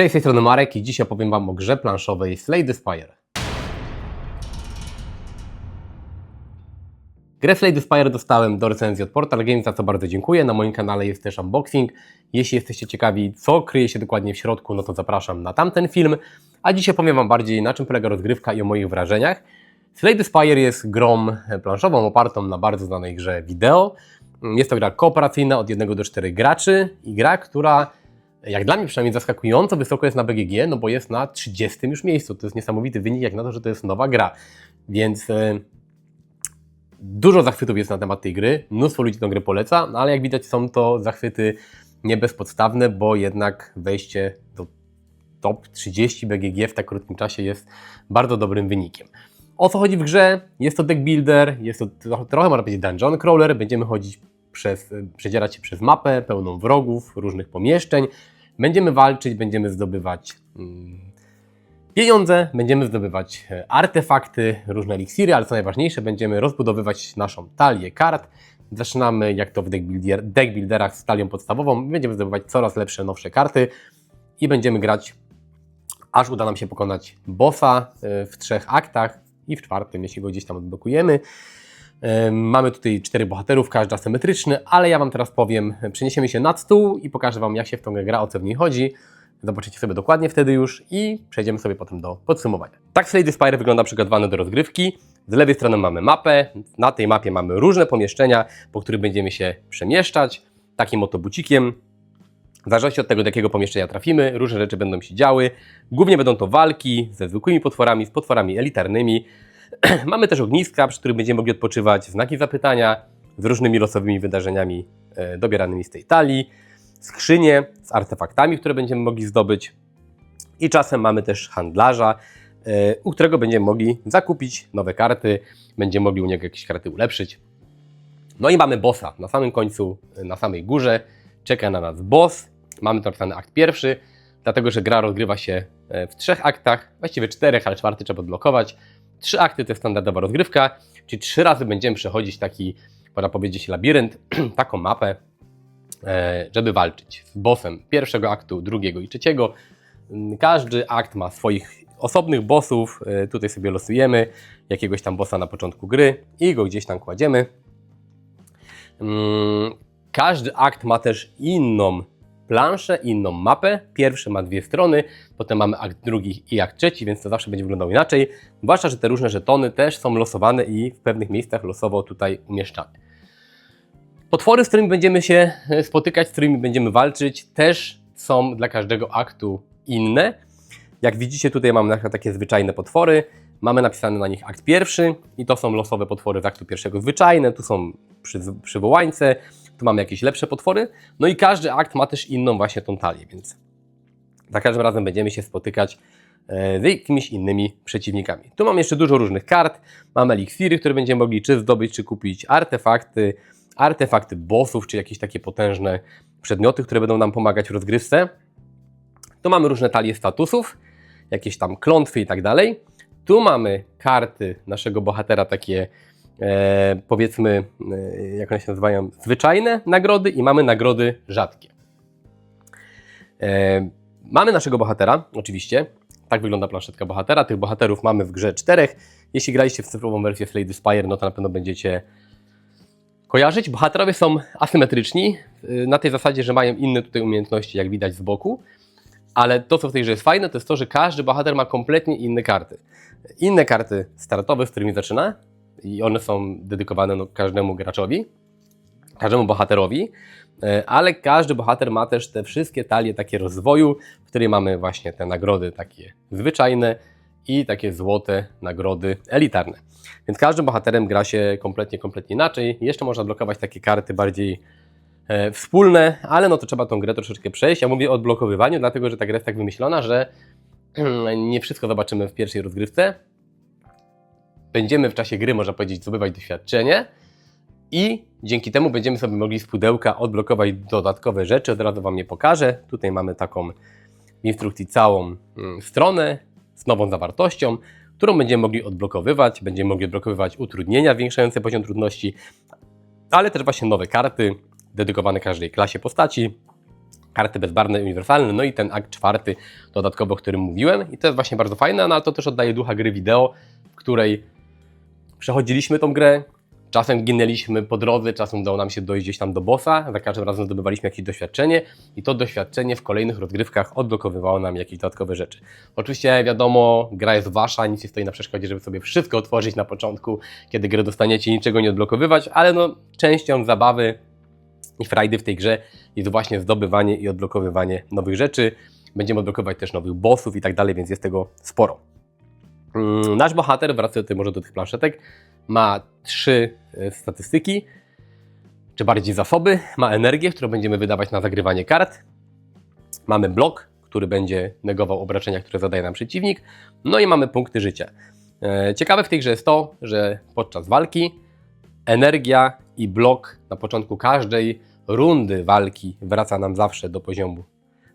Cześć, z tej strony Marek i dzisiaj opowiem Wam o grze planszowej Slay the Spire. Grę Slay the Spire dostałem do recenzji od Portal Games, za co bardzo dziękuję. Na moim kanale jest też unboxing. Jeśli jesteście ciekawi, co kryje się dokładnie w środku, no to zapraszam na tamten film. A dzisiaj powiem Wam bardziej, na czym polega rozgrywka i o moich wrażeniach. Slay the Spire jest grą planszową opartą na bardzo znanej grze wideo. Jest to gra kooperacyjna od 1 do 4 graczy i gra, która jak dla mnie przynajmniej zaskakująco wysoko jest na BGG, no bo jest na 30 już miejscu. To jest niesamowity wynik, jak na to, że to jest nowa gra. Więc e, dużo zachwytów jest na temat tej gry, mnóstwo ludzi tę grę poleca, no ale jak widać są to zachwyty nie bezpodstawne, bo jednak wejście do top 30 BGG w tak krótkim czasie jest bardzo dobrym wynikiem. O co chodzi w grze? Jest to deck builder, jest to trochę, można powiedzieć dungeon crawler, będziemy chodzić przez, przedzierać się przez mapę pełną wrogów, różnych pomieszczeń. Będziemy walczyć, będziemy zdobywać mm, pieniądze, będziemy zdobywać e, artefakty, różne eliksiry, ale co najważniejsze, będziemy rozbudowywać naszą talię kart. Zaczynamy jak to w deck, builder, deck builderach z talią podstawową, będziemy zdobywać coraz lepsze, nowsze karty i będziemy grać aż uda nam się pokonać bossa e, w trzech aktach i w czwartym, jeśli go gdzieś tam odblokujemy. Mamy tutaj cztery bohaterów, każdy asymetryczny, ale ja Wam teraz powiem, przeniesiemy się nad stół i pokażę Wam, jak się w tą gra, o co w niej chodzi. Zobaczycie sobie dokładnie wtedy już i przejdziemy sobie potem do podsumowania. Tak Slay Spire wygląda przygotowany do rozgrywki. Z lewej strony mamy mapę, na tej mapie mamy różne pomieszczenia, po których będziemy się przemieszczać takim oto bucikiem. W zależności od tego, do jakiego pomieszczenia trafimy, różne rzeczy będą się działy. Głównie będą to walki ze zwykłymi potworami, z potworami elitarnymi, Mamy też ogniska, przy których będziemy mogli odpoczywać, znaki zapytania z różnymi losowymi wydarzeniami e, dobieranymi z tej talii, skrzynie z artefaktami, które będziemy mogli zdobyć i czasem mamy też handlarza, e, u którego będziemy mogli zakupić nowe karty, będziemy mogli u niego jakieś karty ulepszyć. No i mamy bossa na samym końcu, e, na samej górze czeka na nas boss, mamy to napisany akt pierwszy, dlatego że gra rozgrywa się w trzech aktach, właściwie czterech, ale czwarty trzeba odblokować. Trzy akty to jest standardowa rozgrywka, czyli trzy razy będziemy przechodzić taki, można powiedzieć, labirynt, taką mapę, e, żeby walczyć z bossem pierwszego aktu, drugiego i trzeciego. Każdy akt ma swoich osobnych bossów. E, tutaj sobie losujemy jakiegoś tam bossa na początku gry i go gdzieś tam kładziemy. Mm, każdy akt ma też inną planszę, inną mapę. Pierwszy ma dwie strony, potem mamy akt drugi i akt trzeci, więc to zawsze będzie wyglądało inaczej. Zwłaszcza, że te różne żetony też są losowane i w pewnych miejscach losowo tutaj umieszczane. Potwory, z którymi będziemy się e, spotykać, z którymi będziemy walczyć, też są dla każdego aktu inne. Jak widzicie, tutaj mamy takie zwyczajne potwory. Mamy napisane na nich akt pierwszy i to są losowe potwory z aktu pierwszego zwyczajne. Tu są przy, przywołańce, tu mamy jakieś lepsze potwory. No i każdy akt ma też inną właśnie tą talię, więc za każdym razem będziemy się spotykać e, z jakimiś innymi przeciwnikami. Tu mam jeszcze dużo różnych kart. Mamy eliksiry, które będziemy mogli czy zdobyć, czy kupić, artefakty, artefakty bossów, czy jakieś takie potężne przedmioty, które będą nam pomagać w rozgrywce. Tu mamy różne talie statusów, jakieś tam klątwy i tak dalej. Tu mamy karty naszego bohatera, takie e, powiedzmy, e, jak one się nazywają, zwyczajne nagrody i mamy nagrody rzadkie. E, mamy naszego bohatera, oczywiście. Tak wygląda planszetka bohatera. Tych bohaterów mamy w grze czterech. Jeśli graliście w cyfrową wersję Slay the Spire, no to na pewno będziecie kojarzyć. Bohaterowie są asymetryczni, e, na tej zasadzie, że mają inne tutaj umiejętności, jak widać z boku. Ale to, co w tej grze jest fajne, to jest to, że każdy bohater ma kompletnie inne karty. Inne karty startowe, z którymi zaczyna, i one są dedykowane no, każdemu graczowi, każdemu bohaterowi, e, ale każdy bohater ma też te wszystkie talie takie rozwoju, w której mamy właśnie te nagrody takie zwyczajne i takie złote nagrody elitarne. Więc każdym bohaterem gra się kompletnie, kompletnie inaczej. Jeszcze można blokować takie karty bardziej e, wspólne, ale no to trzeba tą grę troszeczkę przejść. Ja mówię o odblokowywaniu, dlatego że ta gra jest tak wymyślona, że nie wszystko zobaczymy w pierwszej rozgrywce, będziemy w czasie gry, można powiedzieć, zdobywać doświadczenie i dzięki temu będziemy sobie mogli z pudełka odblokować dodatkowe rzeczy. Od razu Wam je pokażę. Tutaj mamy taką w instrukcji całą mm, stronę z nową zawartością, którą będziemy mogli odblokowywać. Będziemy mogli odblokowywać utrudnienia zwiększające poziom trudności, ale też właśnie nowe karty dedykowane każdej klasie postaci. karty bezbarwne uniwersalne, no i ten akt czwarty dodatkowo, o którym mówiłem. I to jest właśnie bardzo fajne, no ale to też oddaje ducha gry wideo, w której przechodziliśmy tą grę, czasem ginęliśmy po drodze, czasem udało nam się dojść gdzieś tam do bossa, za każdym razem zdobywaliśmy jakieś doświadczenie i to doświadczenie w kolejnych rozgrywkach odblokowywało nam jakieś dodatkowe rzeczy. Oczywiście wiadomo, gra jest wasza, nic nie stoi na przeszkodzie, żeby sobie wszystko otworzyć na początku, kiedy grę dostaniecie, niczego nie odblokowywać, ale no częścią zabawy i frajdy w tej grze jest właśnie zdobywanie i odblokowywanie nowych rzeczy. Będziemy odblokować też nowych bossów i tak dalej, więc jest tego sporo. Mm, Nasz bohater, wracając może do tych planszetek, ma trzy e, statystyki, czy bardziej zasoby. Ma energię, którą będziemy wydawać na zagrywanie kart. Mamy blok, który będzie negował obrażenia, które zadaje nam przeciwnik. No i mamy punkty życia. E, Ciekawe w tej grze jest to, że podczas walki energia i blok na początku każdej rundy walki wraca nam zawsze do poziomu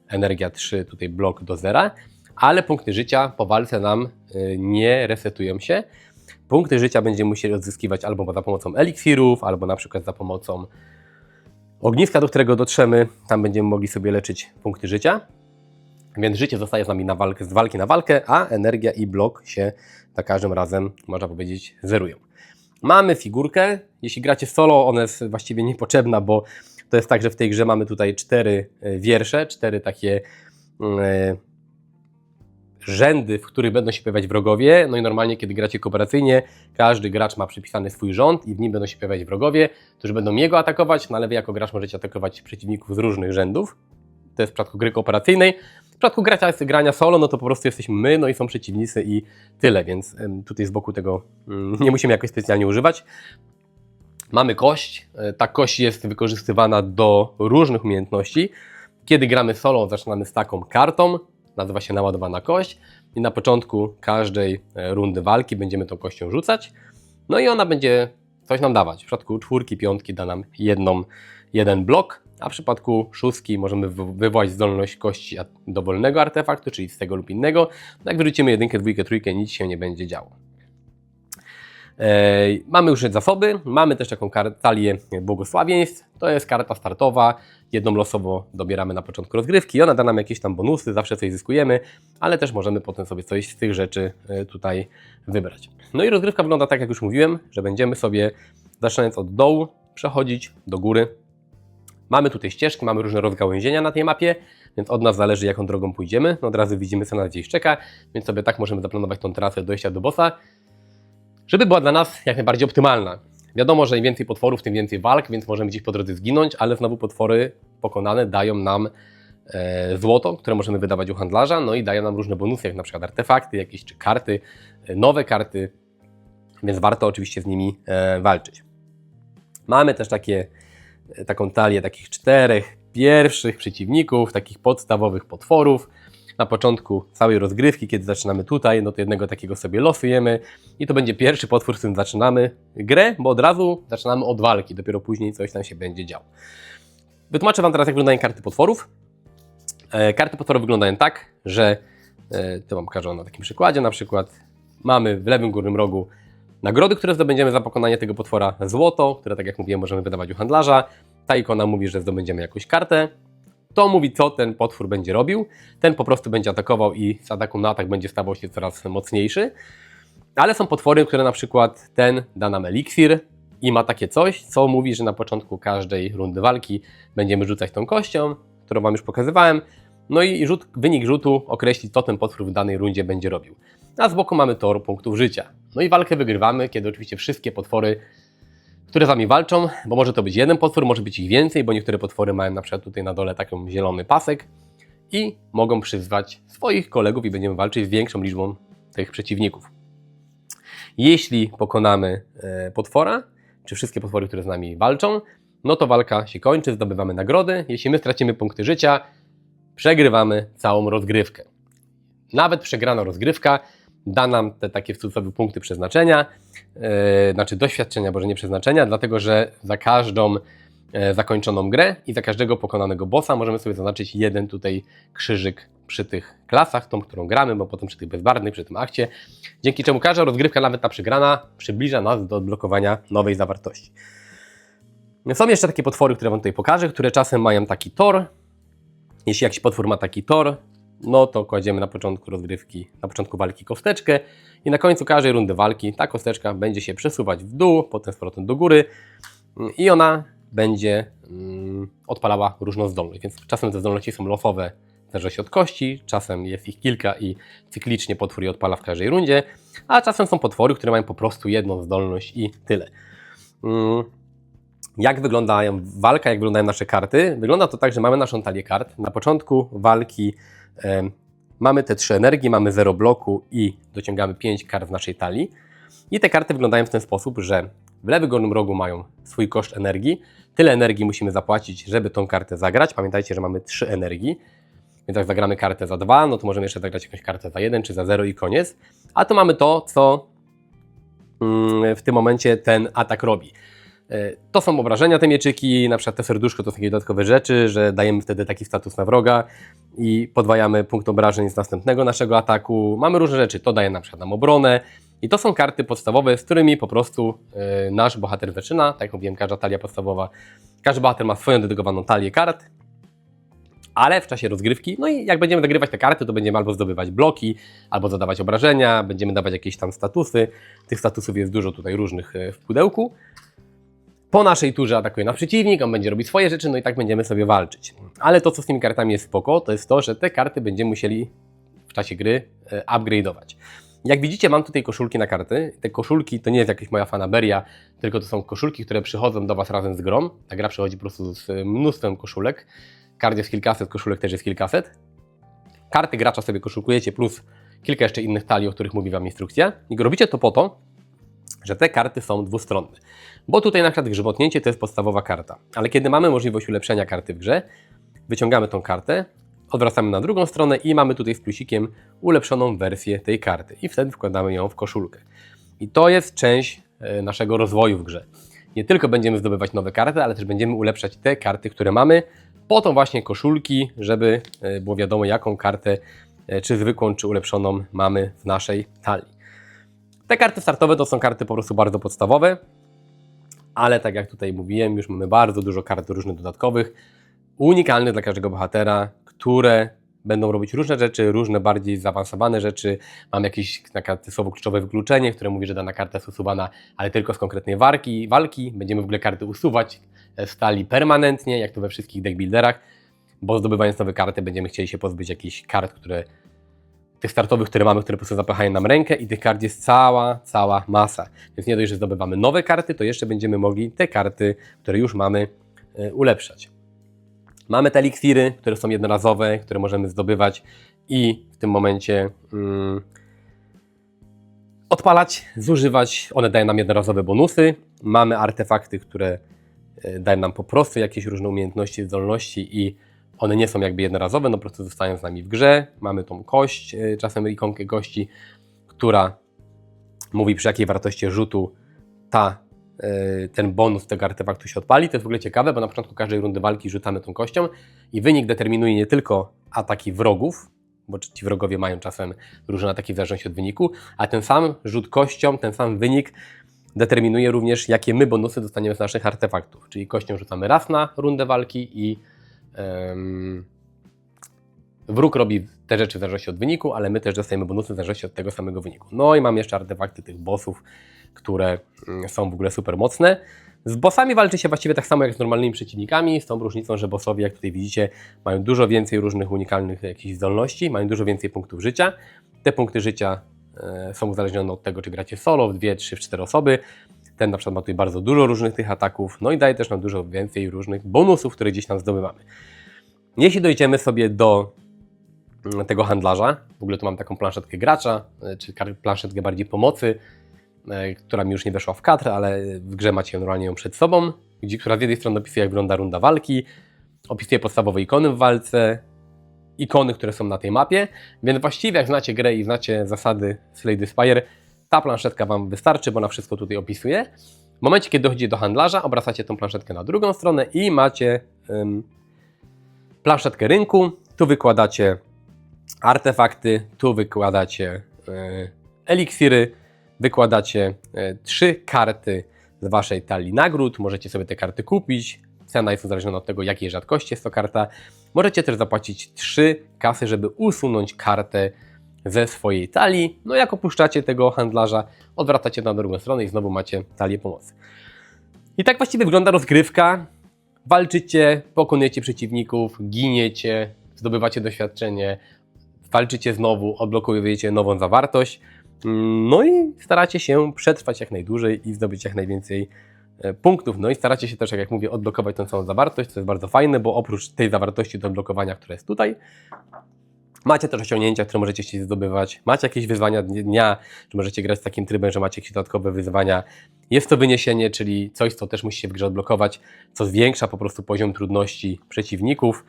energia 3, tutaj blok do zera, ale punkty życia po walce nam nie resetują się. Punkty życia będziemy musieli odzyskiwać albo za pomocą eliksirów, albo na przykład za pomocą ogniska, do którego dotrzemy. Tam będziemy mogli sobie leczyć punkty życia. Więc życie zostaje z nami na walkę, z walki na walkę, a energia i blok się za każdym razem, można powiedzieć, zerują. Mamy figurkę. Jeśli gracie solo, ona jest właściwie niepotrzebna, bo to jest tak, że w tej grze mamy tutaj cztery e, wiersze, cztery takie e, rzędy, w których będą się pojawiać wrogowie. No i normalnie, kiedy gracie kooperacyjnie, każdy gracz ma przypisany swój rząd i w nim będą się pojawiać wrogowie, którzy będą jego atakować, no ale wy jako gracz możecie atakować przeciwników z różnych rzędów. To jest w przypadku gry kooperacyjnej. W przypadku grania, grania solo, no to po prostu jesteśmy my, no i są przeciwnicy i tyle, więc tutaj z boku tego mm, nie musimy jakoś specjalnie używać. Mamy kość. E, Ta kość jest wykorzystywana do różnych umiejętności. Kiedy gramy solo, zaczynamy z taką kartą, nazywa się naładowana kość i na początku każdej e, rundy walki będziemy tą kością rzucać. No i ona będzie coś nam dawać. W przypadku czwórki, piątki da nam jedną, jeden blok, a w przypadku szóstki możemy wy- wywołać zdolność kości dowolnego artefaktu, czyli z tego lub innego. No Jak wyrzucimy jedynkę, dwójkę, trójkę, nic się nie będzie działo. E, Mamy już zasoby, mamy też taką talię błogosławieństw. To jest karta startowa, jedną losowo dobieramy na początku rozgrywki. Ona da nam jakieś tam bonusy, zawsze coś zyskujemy, ale też możemy potem sobie coś z tych rzeczy e, tutaj wybrać. No i rozgrywka wygląda tak, jak już mówiłem, że będziemy sobie, zaczynając od dołu, przechodzić do góry. Mamy tutaj ścieżki, mamy różne rozgałęzienia na tej mapie, więc od nas zależy, jaką drogą pójdziemy. No od razu widzimy, co nas gdzieś czeka, więc sobie tak możemy zaplanować tą trasę dojścia do bossa żeby była dla nas jak najbardziej optymalna. Wiadomo, że im więcej potworów, tym więcej walk, więc możemy gdzieś po drodze zginąć, ale znowu potwory pokonane dają nam e, złoto, które możemy wydawać u handlarza, no i dają nam różne bonusy, jak na przykład artefakty, jakieś czy karty, e, nowe karty, więc warto oczywiście z nimi e, walczyć. Mamy też takie, taką talię takich czterech pierwszych przeciwników, takich podstawowych potworów. Na początku całej rozgrywki, kiedy zaczynamy tutaj, no to jednego takiego sobie losujemy i to będzie pierwszy potwór, z którym zaczynamy grę, bo od razu zaczynamy od walki, dopiero później coś tam się będzie działo. Wytłumaczę Wam teraz, jak wyglądają karty potworów. E, karty potworów wyglądają tak, że e, to Wam pokażę na takim przykładzie, na przykład mamy w lewym górnym rogu nagrody, które zdobędziemy za pokonanie tego potwora, złoto, które tak jak mówiłem możemy wydawać u handlarza, ta ikona mówi, że zdobędziemy jakąś kartę, to mówi, co ten potwór będzie robił. Ten po prostu będzie atakował i z ataku na atak będzie stawał się coraz mocniejszy. Ale są potwory, które na przykład ten da nam eliksir i ma takie coś, co mówi, że na początku każdej rundy walki będziemy rzucać tą kością, którą Wam już pokazywałem. No i rzut, wynik rzutu określi, co ten potwór w danej rundzie będzie robił. A z boku mamy tor punktów życia. No i walkę wygrywamy, kiedy oczywiście wszystkie potwory które z wami walczą, bo może to być jeden potwór, może być ich więcej, bo niektóre potwory mają na przykład tutaj na dole taki zielony pasek i mogą przyzwać swoich kolegów i będziemy walczyć z większą liczbą tych przeciwników. Jeśli pokonamy e, potwora, czy wszystkie potwory, które z nami walczą, no to walka się kończy, zdobywamy nagrody. Jeśli my stracimy punkty życia, przegrywamy całą rozgrywkę. Nawet przegrana rozgrywka da nam te takie w cudzysłowie punkty przeznaczenia, yy, znaczy doświadczenia, może nie przeznaczenia, dlatego że za każdą e, zakończoną grę i za każdego pokonanego bossa możemy sobie zaznaczyć jeden tutaj krzyżyk przy tych klasach, tą, którą gramy, bo potem przy tych bezbarwnych, przy tym akcie, dzięki czemu każda rozgrywka, nawet ta przegrana, przybliża nas do odblokowania nowej zawartości. Są jeszcze takie potwory, które Wam tutaj pokażę, które czasem mają taki tor, Jeśli jakiś potwór ma taki tor, no to kładziemy na początku rozgrywki, na początku walki kosteczkę i na końcu każdej rundy walki ta kosteczka będzie się przesuwać w dół, potem z powrotem do góry i ona będzie mm, odpalała różną zdolność. Więc czasem te zdolności są losowe, zależy się od kości, czasem jest ich kilka i cyklicznie potwór je odpala w każdej rundzie, a czasem są potwory, które mają po prostu jedną zdolność i tyle. Mm, jak wygląda walka, jak wyglądają nasze karty? Wygląda to tak, że mamy naszą talię kart. Na początku walki mamy te trzy energii, mamy 0 bloku i dociągamy 5 kart w naszej talii. I te karty wyglądają w ten sposób, że w lewym górnym rogu mają swój koszt energii. Tyle energii musimy zapłacić, żeby tą kartę zagrać. Pamiętajcie, że mamy 3 energii. Więc jak zagramy kartę za 2, no to możemy jeszcze zagrać jakąś kartę za 1 czy za 0 i koniec. A tu mamy to, co mm, w tym momencie ten atak robi. E, To są obrażenia, te mieczyki, na przykład te serduszko to są takie dodatkowe rzeczy, że dajemy wtedy taki status na wroga i podwajamy punkt obrażeń z następnego naszego ataku. Mamy różne rzeczy, to daje na przykład nam obronę i to są karty podstawowe, z którymi po prostu e, nasz bohater zaczyna. Tak jak mówiłem, każda talia podstawowa, każdy bohater ma swoją dedykowaną talię kart, ale w czasie rozgrywki, no i jak będziemy dogrywać te karty, to będziemy albo zdobywać bloki, albo zadawać obrażenia, będziemy dawać jakieś tam statusy. Tych statusów jest dużo tutaj różnych e, w pudełku. Po naszej turze atakuje nasz przeciwnik, on będzie robić swoje rzeczy, no i tak będziemy sobie walczyć. Ale to, co z tymi kartami jest spoko, to jest to, że te karty będziemy musieli w czasie gry e, upgrade'ować. Jak widzicie, mam tutaj koszulki na karty. Te koszulki to nie jest jakaś moja fanaberia, tylko to są koszulki, które przychodzą do Was razem z grą. Ta gra przychodzi po prostu z mnóstwem koszulek. Kart jest kilkaset, koszulek też jest kilkaset. Karty gracza sobie koszulkujecie, plus kilka jeszcze innych talii, o których mówi Wam instrukcja. I robicie to po to, że te karty są dwustronne. Bo tutaj na przykład grzmotnięcie to jest podstawowa karta. Ale kiedy mamy możliwość ulepszenia karty w grze, wyciągamy tą kartę, odwracamy na drugą stronę i mamy tutaj z plusikiem ulepszoną wersję tej karty. I wtedy wkładamy ją w koszulkę. I to jest część e, naszego rozwoju w grze. Nie tylko będziemy zdobywać nowe karty, ale też będziemy ulepszać te karty, które mamy, po to właśnie koszulki, żeby e, było wiadomo, jaką kartę, e, czy zwykłą, czy ulepszoną mamy w naszej talii. Te karty startowe to są karty po prostu bardzo podstawowe, ale tak jak tutaj mówiłem, już mamy bardzo dużo kart różnych dodatkowych, unikalnych dla każdego bohatera, które będą robić różne rzeczy, różne bardziej zaawansowane rzeczy. Mam jakieś na karty słowo kluczowe wykluczenie, które mówi, że dana karta jest usuwana, ale tylko z konkretnej walki. walki. Będziemy w ogóle karty usuwać z talii permanentnie, jak to we wszystkich deckbuilderach, bo zdobywając nowe karty będziemy chcieli się pozbyć jakichś kart, które tych startowych, które mamy, które po prostu zapychają nam rękę i tych kart jest cała, cała masa. Więc nie dość, że zdobywamy nowe karty, to jeszcze będziemy mogli te karty, które już mamy, e, ulepszać. Mamy te eliksiry, które są jednorazowe, które możemy zdobywać i w tym momencie mm, odpalać, zużywać. One dają nam jednorazowe bonusy. Mamy artefakty, które e, dają nam po prostu jakieś różne umiejętności, zdolności i one nie są jakby jednorazowe, no po prostu zostają z nami w grze. Mamy tą kość, e, czasem ikonkę gości, która mówi przy jakiej wartości rzutu ta, e, ten bonus tego artefaktu się odpali. To jest w ogóle ciekawe, bo na początku każdej rundy walki rzucamy tą kością i wynik determinuje nie tylko ataki wrogów, bo ci wrogowie mają czasem różne ataki w zależności od wyniku, a ten sam rzut kością, ten sam wynik determinuje również, jakie my bonusy dostaniemy z naszych artefaktów. Czyli kością rzucamy raz na rundę walki i wróg robi te rzeczy w zależności od wyniku, ale my też dostajemy bonusy w zależności od tego samego wyniku. No i mam jeszcze artefakty tych bossów, które mm, są w ogóle super mocne. Z bossami walczy się właściwie tak samo jak z normalnymi przeciwnikami, z tą różnicą, że bossowie, jak tutaj widzicie, mają dużo więcej różnych unikalnych jakichś zdolności, mają dużo więcej punktów życia. Te punkty życia e, są uzależnione od tego, czy gracie solo, w dwie, trzy, w cztery osoby. Ten na przykład ma tutaj bardzo dużo różnych tych ataków, no i daje też nam dużo więcej różnych bonusów, które gdzieś tam zdobywamy. Jeśli dojdziemy sobie do mm, tego handlarza, w ogóle tu mam taką planszetkę gracza, e, czy planszetkę bardziej pomocy, e, która mi już nie weszła w kadr, ale w grze macie normalnie ją przed sobą, gdzie, która z jednej strony opisuje jak wygląda runda walki, opisuje podstawowe ikony w walce, ikony, które są na tej mapie, więc właściwie jak znacie grę i znacie zasady Slay Spire, ta planszetka Wam wystarczy, bo ona wszystko tutaj opisuje. W momencie, kiedy dochodzi do handlarza, obracacie tą planszetkę na drugą stronę i macie ym, planszetkę rynku. Tu wykładacie artefakty, tu wykładacie y, eliksiry, wykładacie y, trzy karty z Waszej talii nagród. Możecie sobie te karty kupić. Cena jest uzależniona od tego, jakiej rzadkości jest to karta. możecie też zapłacić 3 kasy, żeby usunąć kartę ze swojej talii. No jak opuszczacie tego handlarza, odwracacie na drugą stronę i znowu macie talię pomocy. I tak właściwie wygląda rozgrywka. Walczycie, pokonujecie przeciwników, giniecie, zdobywacie doświadczenie, walczycie znowu, odblokujecie nową zawartość. No i staracie się przetrwać jak najdłużej i zdobyć jak najwięcej e, punktów. No i staracie się też, jak mówię, odblokować tą całą zawartość, co jest bardzo fajne, bo oprócz tej zawartości do odblokowania, która jest tutaj, macie też osiągnięcia, które możecie się zdobywać, macie jakieś wyzwania dnia, że możecie grać z takim trybem, że macie jakieś dodatkowe wyzwania. Jest to wyniesienie, czyli coś, co też musi się w grze odblokować, co zwiększa po prostu poziom trudności przeciwników.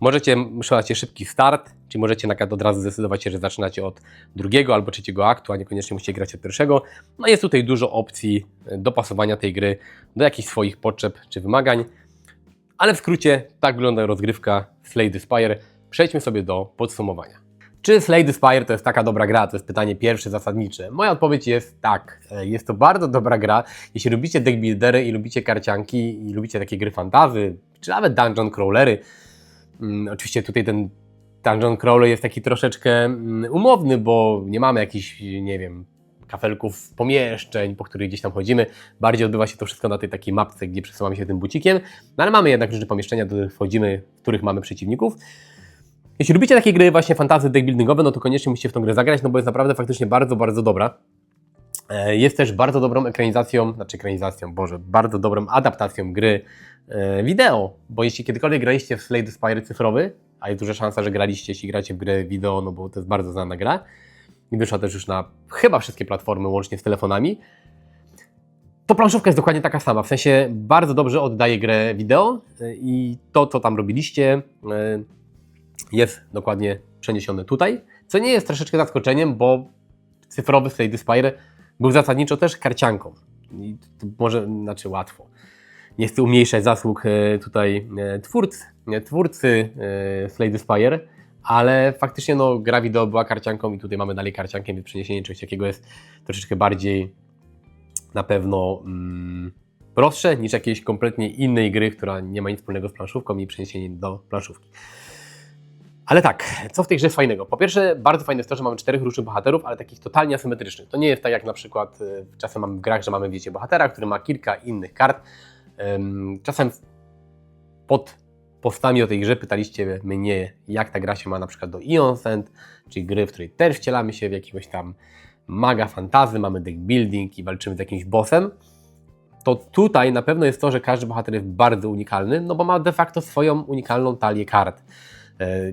Możecie, macie szybki start, czyli możecie na od razu zdecydować się, że zaczynacie od drugiego albo trzeciego aktu, a niekoniecznie musicie grać od pierwszego. No jest tutaj dużo opcji e, dopasowania tej gry do jakichś swoich potrzeb czy wymagań. Ale w skrócie, tak wygląda rozgrywka Slay the Spire. Przejdźmy sobie do podsumowania. Czy Slay the Spire to jest taka dobra gra? To jest pytanie pierwsze, zasadnicze. Moja odpowiedź jest tak. E, Jest to bardzo dobra gra. Jeśli lubicie deckbuildery i lubicie karcianki i lubicie takie gry fantazy, czy nawet dungeon crawlery, Mm, Oczywiście tutaj ten Dungeon Crawler jest taki troszeczkę mm, umowny, bo nie mamy jakichś, nie wiem, kafelków pomieszczeń, po których gdzieś tam chodzimy. Bardziej odbywa się to wszystko na tej takiej mapce, gdzie przesuwamy się tym bucikiem. No ale mamy jednak różne pomieszczenia, do których wchodzimy, w których mamy przeciwników. Jeśli lubicie takie gry właśnie fantazy deckbuildingowe, no to koniecznie musicie w tą grę zagrać, no bo jest naprawdę faktycznie bardzo, bardzo dobra. E, Jest też bardzo dobrą ekranizacją, znaczy ekranizacją, Boże, bardzo dobrą adaptacją gry e, wideo, bo jeśli kiedykolwiek graliście w Slay the Spire cyfrowy, a jest duża szansa, że graliście, jeśli gracie w grę wideo, no bo to jest bardzo znana gra i wyszła też już na chyba wszystkie platformy, łącznie z telefonami, to planszówka jest dokładnie taka sama, w sensie bardzo dobrze oddaje grę wideo e, i to, co tam robiliście, jest dokładnie przeniesione tutaj, co nie jest troszeczkę zaskoczeniem, bo cyfrowy Slay the Spire był zasadniczo też karcianką. I może, znaczy łatwo. Nie chcę umniejszać zasług e, tutaj e, twórcy, nie, twórcy e, Slay the Spire, ale faktycznie no, gra wideo była karcianką i tutaj mamy dalej karciankę, więc przeniesienie czegoś takiego jest troszeczkę bardziej na pewno mm, prostsze niż jakiejś kompletnie innej gry, która nie ma nic wspólnego z planszówką i przeniesienie do planszówki. Ale tak, co w tej grze fajnego? Po pierwsze, bardzo fajne jest to, że mamy czterech różnych bohaterów, ale takich totalnie asymetrycznych. To nie jest tak jak na przykład y, czasem mamy w grach, że mamy, wiecie, bohatera, który ma kilka innych kart. Czasem pod postami o tej grze pytaliście mnie, jak ta gra się ma na przykład do Ion Send, czyli gry, w której też wcielamy się w jakiegoś tam maga fantazy, mamy deck building i walczymy z jakimś bossem. To tutaj na pewno jest to, że każdy bohater jest bardzo unikalny, no bo ma de facto swoją unikalną talię kart e,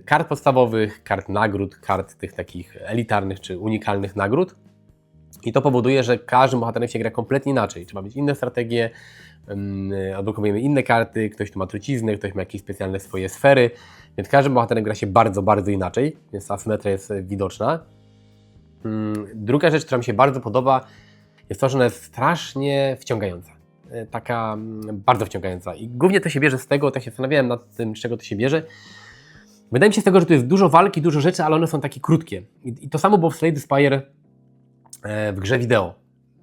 kart podstawowych, kart nagród, kart tych takich elitarnych czy unikalnych nagród. I to powoduje, że każdym bohaterem się gra kompletnie inaczej. Trzeba mieć inne strategie, ym, odblokowujemy inne karty, ktoś tu ma truciznę, ktoś ma jakieś specjalne swoje sfery, więc każdym bohaterem gra się bardzo, bardzo inaczej, więc ta asymetria jest e, widoczna. Ym, Druga rzecz, która mi się bardzo podoba, jest to, że ona jest strasznie wciągająca. E, Taka mm, bardzo wciągająca. I głównie to się bierze z tego, tak się zastanawiałem nad tym, z czego to się bierze. Wydaje mi się z tego, że tu jest dużo walki, dużo rzeczy, ale one są takie krótkie. I, to samo było w Slay the Spire e, w grze wideo.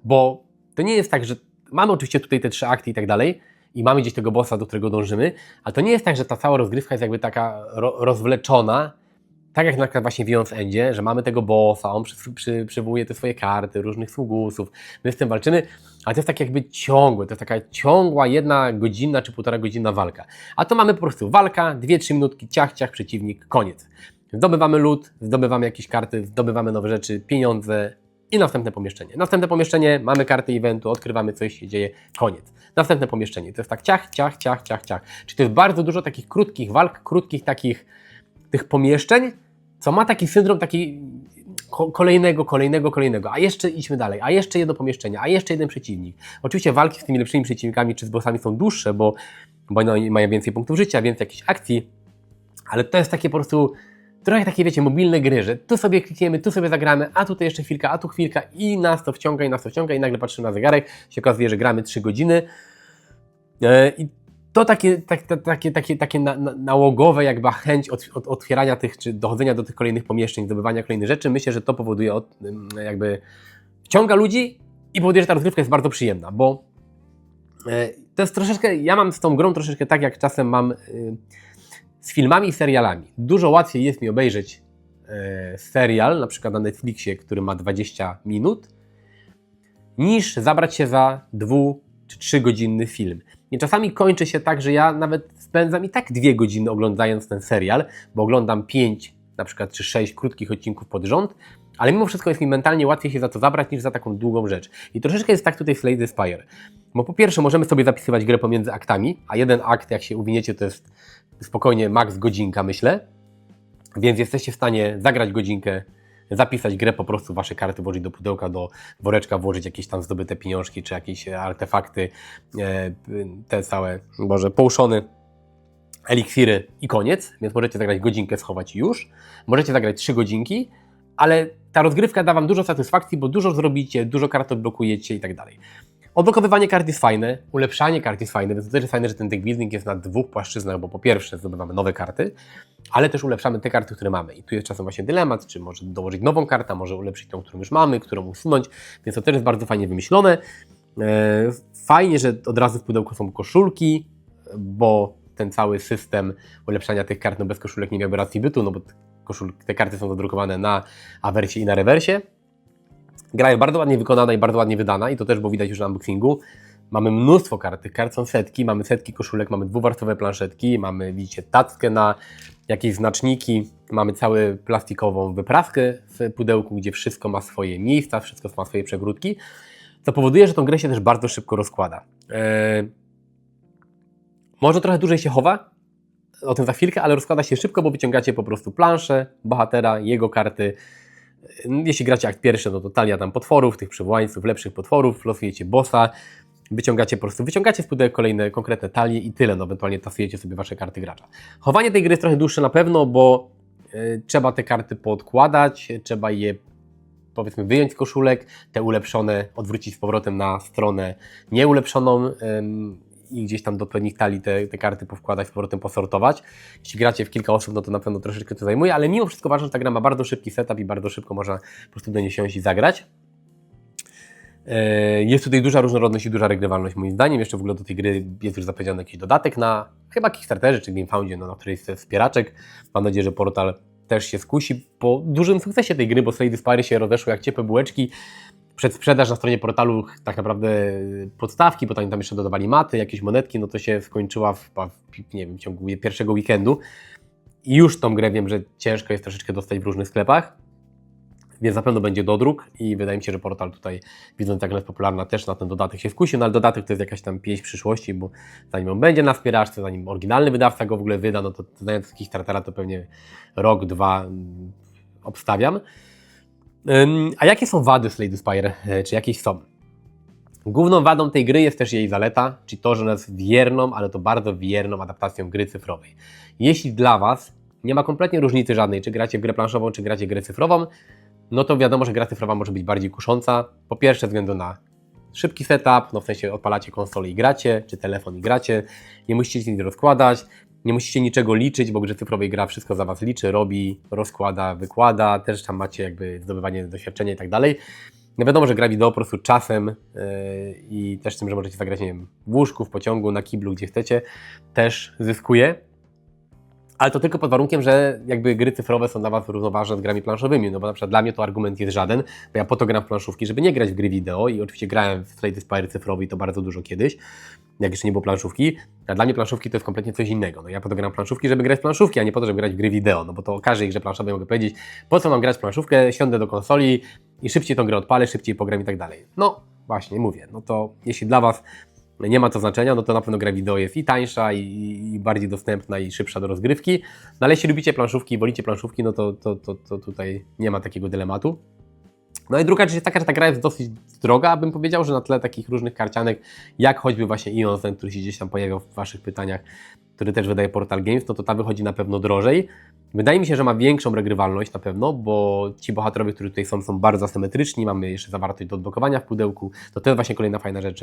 Bo to nie jest tak, że mamy oczywiście tutaj te trzy akty i tak dalej, i mamy gdzieś tego bossa, do którego dążymy, ale to nie jest tak, że ta cała rozgrywka jest jakby taka ro, rozwleczona, tak jak na przykład właśnie w Beyond Endzie, że mamy tego bossa, on przy, przy, przywołuje te swoje karty, różnych sługusów, my z tym walczymy, ale to jest tak jakby ciągłe, to jest taka ciągła jedna godzina czy półtora godzina walka. A to mamy po prostu walka, dwie, trzy minutki, ciach, ciach, przeciwnik, koniec. Zdobywamy lód, zdobywamy jakieś karty, zdobywamy nowe rzeczy, pieniądze i następne pomieszczenie. Następne pomieszczenie, mamy karty eventu, odkrywamy coś się dzieje, koniec. Następne pomieszczenie, to jest tak ciach, ciach, ciach, ciach, ciach. Czyli to jest bardzo dużo takich krótkich walk, krótkich takich tych pomieszczeń, co ma taki syndrom taki ko- kolejnego, kolejnego, kolejnego, a jeszcze idźmy dalej, a jeszcze jedno pomieszczenie, a jeszcze jeden przeciwnik. Oczywiście walki z tymi lepszymi przeciwnikami czy z bossami są dłuższe, bo, bo oni mają więcej punktów życia, więcej jakichś akcji, ale to jest takie po prostu trochę takie, wiecie, mobilne gry, że tu sobie klikniemy, tu sobie zagramy, a tutaj jeszcze chwilka, a tu chwilka i nas to wciąga, i nas to wciąga i nagle patrzymy na zegarek, się okazuje, że gramy 3 godziny. E, i to takie, tak, tak, takie, takie, takie na, na, nałogowe jakby chęć od, od, otwierania tych, czy dochodzenia do tych kolejnych pomieszczeń, zdobywania kolejnych rzeczy, myślę, że to powoduje od, jakby wciąga ludzi i powoduje, że ta rozgrywka jest bardzo przyjemna, bo e, to jest troszeczkę, ja mam z tą grą troszeczkę tak, jak czasem mam y, z filmami i serialami. Dużo łatwiej jest mi obejrzeć e, serial, na przykład na Netflixie, który ma 20 minut, niż zabrać się za dwu czy trzy godzinny film. I czasami kończy się tak, że ja nawet spędzam i tak dwie godziny oglądając ten serial, bo oglądam pięć, na przykład czy sześć krótkich odcinków pod rząd, ale mimo wszystko jest mi mentalnie łatwiej się za to zabrać niż za taką długą rzecz. I troszeczkę jest tak tutaj w Slay the Spire. Bo po pierwsze możemy sobie zapisywać grę pomiędzy aktami, a jeden akt, jak się uwiniecie, to jest spokojnie maks godzinka, myślę. Więc jesteście w stanie zagrać godzinkę, zapisać grę, po prostu wasze karty włożyć do pudełka, do woreczka, włożyć jakieś tam zdobyte pieniążki, czy jakieś artefakty, e, te całe, boże, połszony, eliksiry i koniec, więc możecie zagrać godzinkę, schować już. Możecie zagrać trzy godzinki, ale ta rozgrywka da Wam dużo satysfakcji, bo dużo zrobicie, dużo kart odblokujecie i tak dalej. Odblokowywanie kart jest fajne, ulepszanie kart jest fajne, więc to też jest fajne, że ten deck building jest na dwóch płaszczyznach, bo po pierwsze zdobywamy nowe karty, ale też ulepszamy te karty, które mamy. I tu jest czasem właśnie dylemat, czy może dołożyć nową kartę, może ulepszyć tą, którą już mamy, którą usunąć, więc to też jest bardzo fajnie wymyślone. E, fajnie, że od razu w pudełku są koszulki, bo ten cały system ulepszania tych kart, no bez koszulek nie miałby racji bytu, no bo te karty są zadrukowane na awersie i na rewersie. Gra jest bardzo ładnie wykonana i bardzo ładnie wydana i to też było widać już na unboxingu. Mamy mnóstwo kart, tych kart są setki, mamy setki koszulek, mamy dwuwarstwowe planszetki, mamy, widzicie, tackę na jakieś znaczniki, mamy całą plastikową wyprawkę w pudełku, gdzie wszystko ma swoje miejsca, wszystko ma swoje przegródki, co powoduje, że tą grę się też bardzo szybko rozkłada. Eee, może trochę dłużej się chowa, o tym za chwilkę, ale rozkłada się szybko, bo wyciągacie po prostu planszę, bohatera, jego karty. Jeśli gracie akt pierwszy, no to talia tam potworów, tych przywołańców, lepszych potworów, losujecie bossa, wyciągacie po prostu, wyciągacie w pudełek kolejne konkretne talie i tyle, no ewentualnie tasujecie sobie wasze karty gracza. Chowanie tej gry jest trochę dłuższe na pewno, bo y, trzeba te karty podkładać, trzeba je powiedzmy wyjąć z koszulek, te ulepszone odwrócić z powrotem na stronę nieulepszoną, i gdzieś tam do odpowiednich talii te, te karty powkładać, z powrotem posortować. Jeśli gracie w kilka osób, no to na pewno troszeczkę to zajmuje, ale mimo wszystko uważam, że ta gra ma bardzo szybki setup i bardzo szybko można po prostu do niej siąść i zagrać. E, jest tutaj duża różnorodność i duża regrywalność moim zdaniem. Jeszcze w ogóle do tej gry jest już zapowiedziany jakiś dodatek na chyba Kickstarterze czy GameFoundzie, no, na której jest wspieraczek. Mam nadzieję, że portal też się skusi po dużym sukcesie tej gry, bo Slay Spire się rozeszły jak ciepłe bułeczki przedsprzedaż na stronie portalu tak naprawdę podstawki, bo tam, jeszcze dodawali maty, jakieś monetki, no to się skończyła w, w, nie wiem, w ciągu pierwszego weekendu. I już tą grę wiem, że ciężko jest troszeczkę dostać w różnych sklepach, więc na pewno będzie dodruk i wydaje mi się, że portal tutaj, widząc jak jest popularna, też na ten dodatek się skusi, no ale dodatek to jest jakaś tam pieśń przyszłości, bo zanim on będzie na wspieraczce, zanim oryginalny wydawca go w ogóle wyda, no to znając Kickstartera to pewnie rok, dwa mm, obstawiam. A jakie są wady Slay Spire? E, czy jakieś są? Główną wadą tej gry jest też jej zaleta, czyli to, że ona jest wierną, ale to bardzo wierną adaptacją gry cyfrowej. Jeśli dla Was nie ma kompletnie różnicy żadnej, czy gracie w grę planszową, czy gracie w grę cyfrową, no to wiadomo, że gra cyfrowa może być bardziej kusząca. Po pierwsze, ze względu na szybki setup, no w sensie odpalacie konsolę i gracie, czy telefon i gracie, nie musicie nic rozkładać, nie musicie niczego liczyć, bo grze cyfrowej gra wszystko za Was liczy, robi, rozkłada, wykłada, też tam macie jakby zdobywanie doświadczenia i tak dalej. No wiadomo, że gra wideo po prostu czasem yy, i też tym, że możecie zagrać, nie wiem, w łóżku, w pociągu, na kiblu, gdzie chcecie, też zyskuje. Ale to tylko pod warunkiem, że jakby gry cyfrowe są dla Was równoważne z grami planszowymi, no bo na przykład dla mnie to argument jest żaden, bo ja po to gram w planszówki, żeby nie grać w gry wideo i oczywiście grałem w Slay Spire cyfrowy i to bardzo dużo kiedyś, jak jeszcze nie było planszówki, a dla mnie planszówki to jest kompletnie coś innego. No ja po to gram planszówki, żeby grać w planszówki, a nie po to, żeby grać w gry wideo, no bo to o każdej grze planszowej mogę powiedzieć, po co mam grać w planszówkę, siądę do konsoli i szybciej tą grę odpalę, szybciej pogram i tak dalej. No właśnie, mówię, no to jeśli dla Was nie ma to znaczenia, no to na pewno gra wideo jest i tańsza, i, i, bardziej dostępna, i szybsza do rozgrywki. No ale jeśli lubicie planszówki i wolicie planszówki, no to, to, to, to tutaj nie ma takiego dylematu. No i druga rzecz jest taka, że ta gra jest dosyć droga, bym powiedział, że na tle takich różnych karcianek, jak choćby właśnie Ion, ten, który się gdzieś tam pojawiał w Waszych pytaniach, który też wydaje Portal Games, no to ta wychodzi na pewno drożej. Wydaje mi się, że ma większą regrywalność na pewno, bo ci bohaterowie, którzy tutaj są, są bardzo asymetryczni, mamy jeszcze zawartość do odblokowania w pudełku, to jest właśnie kolejna fajna rzecz,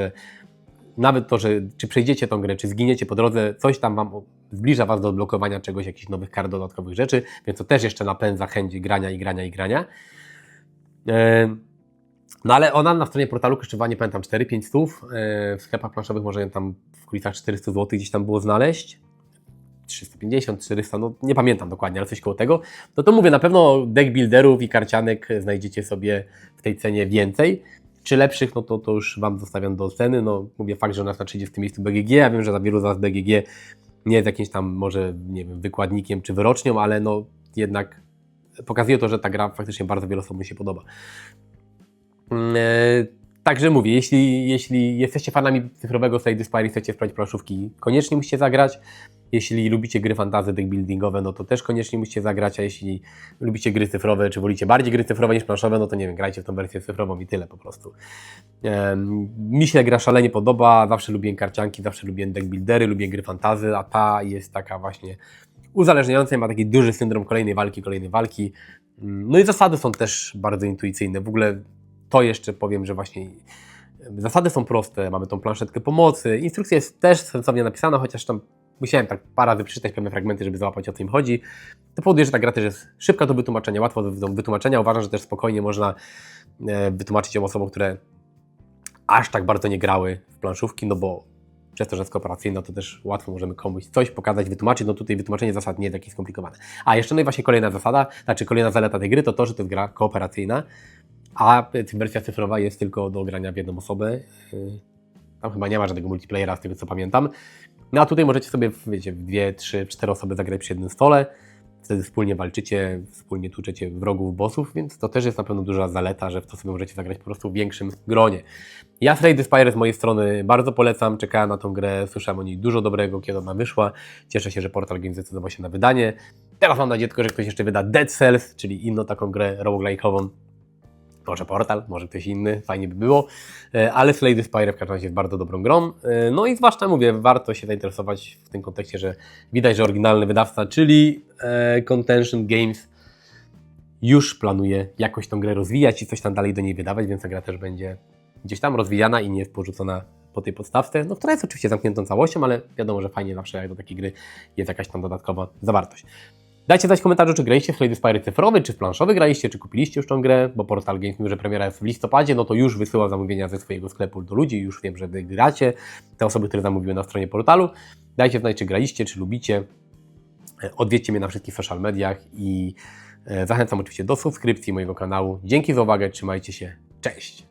nawet to, że czy przejdziecie tą grę, czy zginiecie po drodze, coś tam Wam zbliża Was do odblokowania czegoś, jakichś nowych kart, dodatkowych rzeczy, więc to też jeszcze napędza chęć grania i grania i grania. No ale ona na stronie portalu kosztowała, nie pamiętam, 4-5 stów. W sklepach planszowych może ją tam w okolicach 400 zł gdzieś tam było znaleźć. 350, 400, no nie pamiętam dokładnie, ale coś koło tego, no to mówię, na pewno deck builderów i karcianek znajdziecie sobie w tej cenie więcej. Czy lepszych, no to, to już Wam zostawiam do oceny. No mówię fakt, że u nas na 30 miejscu BGG, ja wiem, że za wielu z Was BGG nie jest jakimś tam może, nie wiem, wykładnikiem czy wyrocznią, ale no jednak pokazuje to, że ta gra faktycznie bardzo wielu osobom się podoba. E, Także mówię, jeśli, jeśli jesteście fanami cyfrowego Slade Spire i chcecie sprawdzić planszówki, koniecznie musicie zagrać. Jeśli lubicie gry fantazy, deck buildingowe, no to też koniecznie musicie zagrać, a jeśli lubicie gry cyfrowe, czy wolicie bardziej gry cyfrowe niż planszowe, no to nie wiem, grajcie w tą wersję cyfrową i tyle po prostu. Em, Mi się gra szalenie podoba, zawsze lubię karcianki, zawsze lubię deck buildery, lubię gry fantazy, a ta jest taka właśnie uzależniająca, ma taki duży syndrom kolejnej walki, kolejnej walki. Mm, No i zasady są też bardzo intuicyjne. W ogóle to jeszcze powiem, że właśnie zasady są proste, mamy tą planszetkę pomocy, instrukcja jest też sensownie napisana, chociaż tam musiałem tak parę razy przeczytać pewne fragmenty, żeby załapać o co im chodzi. To powoduje, że ta gra też jest szybka do wytłumaczenia, łatwo do wytłumaczenia. Uważam, że też spokojnie można e, wytłumaczyć ją osobom, które aż tak bardzo nie grały w planszówki, no bo przez to, że jest kooperacyjna, to też łatwo możemy komuś coś pokazać, wytłumaczyć. No tutaj wytłumaczenie zasad nie jest takie skomplikowane. A jeszcze no i właśnie kolejna zasada, znaczy kolejna zaleta tej gry to to, że to jest gra kooperacyjna, a wersja cyfrowa jest tylko do grania w jedną osobę. Yy, Tam chyba nie ma żadnego multiplayera, z tego co pamiętam. No a tutaj możecie sobie, wiecie, w dwie, trzy, cztery osoby zagrać przy jednym stole. Wtedy wspólnie walczycie, wspólnie tłuczecie wrogów, bossów, więc to też jest na pewno duża zaleta, że w to sobie możecie zagrać po prostu w większym gronie. Ja Slay Spire z mojej strony bardzo polecam, czekałem na tą grę, słyszałem o niej dużo dobrego, kiedy ona wyszła. Cieszę się, że Portal Games zdecydował się na wydanie. Teraz mam nadzieję tylko, że ktoś jeszcze wyda Dead Cells, czyli inną taką grę roguelike'ową. Może Portal, może ktoś inny, fajnie by było. E, Ale Slay the Spire w każdym razie jest bardzo dobrą grą. E, No i zwłaszcza mówię, warto się zainteresować w tym kontekście, że widać, że oryginalny wydawca, czyli e, Contention Games, już planuje jakoś tą grę rozwijać i coś tam dalej do niej wydawać, więc ta gra też będzie gdzieś tam rozwijana i nie jest porzucona po tej podstawce, no która jest oczywiście zamkniętą całością, ale wiadomo, że fajnie zawsze jak do takiej gry jest jakaś tam dodatkowa zawartość. Dajcie znać w komentarzu, czy graliście w Slay the Spire cyfrowy, czy w planszowy graliście, czy kupiliście już tą grę, bo Portal Games mówił, że premiera jest w listopadzie, no to już wysyła zamówienia ze swojego sklepu do ludzi, już wiem, że wy gracie, te osoby, które zamówiły na stronie portalu. Dajcie znać, czy graliście, czy lubicie. E, Odwiedźcie mnie na wszystkich social mediach i e, zachęcam oczywiście do subskrypcji mojego kanału. Dzięki za uwagę, trzymajcie się, cześć!